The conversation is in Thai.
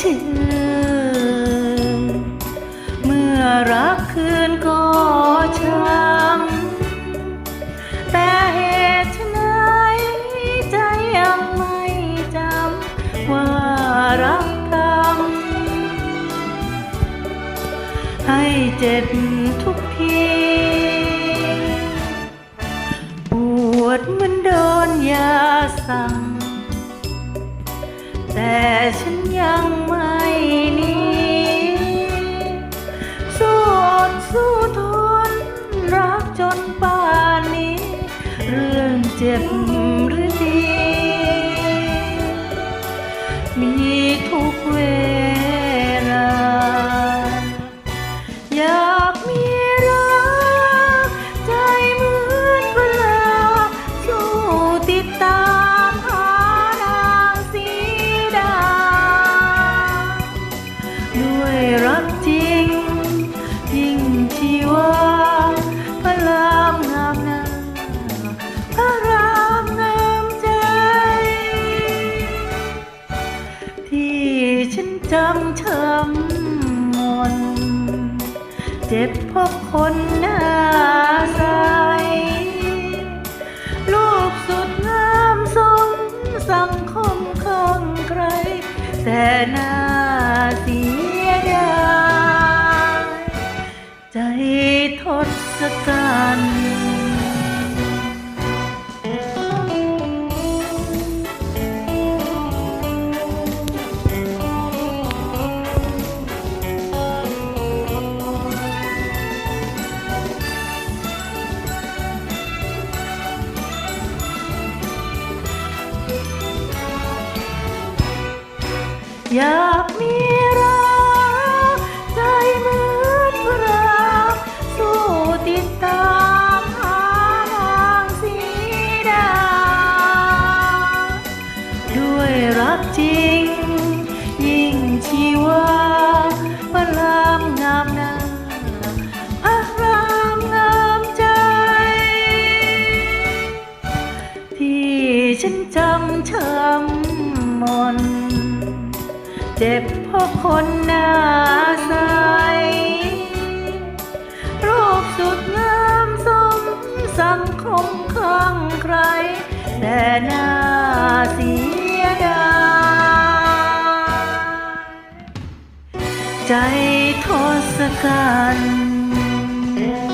ชื่นเมื่อรักคืนก็ช้ำแต่เหตุไฉนใจยังไม่จำว่ารักกันให้เจ็บทุกทีปวดเหมันโดนยาสั่ง เรื่องเจ็บหรือดี จำช้ำมน เจ็บพราะคนหน้าใสลูกสุดงามสมสังคมข้างใคร แต่หน้าเสียดายใจทศกัณฐ์ อยากมีรักใจเหมือนพระรามสู้ติดตามหานางสีดา ด้วยรักจริง ยิ่งชีวาพระรามงามนาพระรามงามใจ ที่ฉันจำช้ำ เจ็บเพราะคนหน้าใส รูปสุดงามสมสังคมข้างใคร แต่หน้าเสียดายใจทศกัณฐ์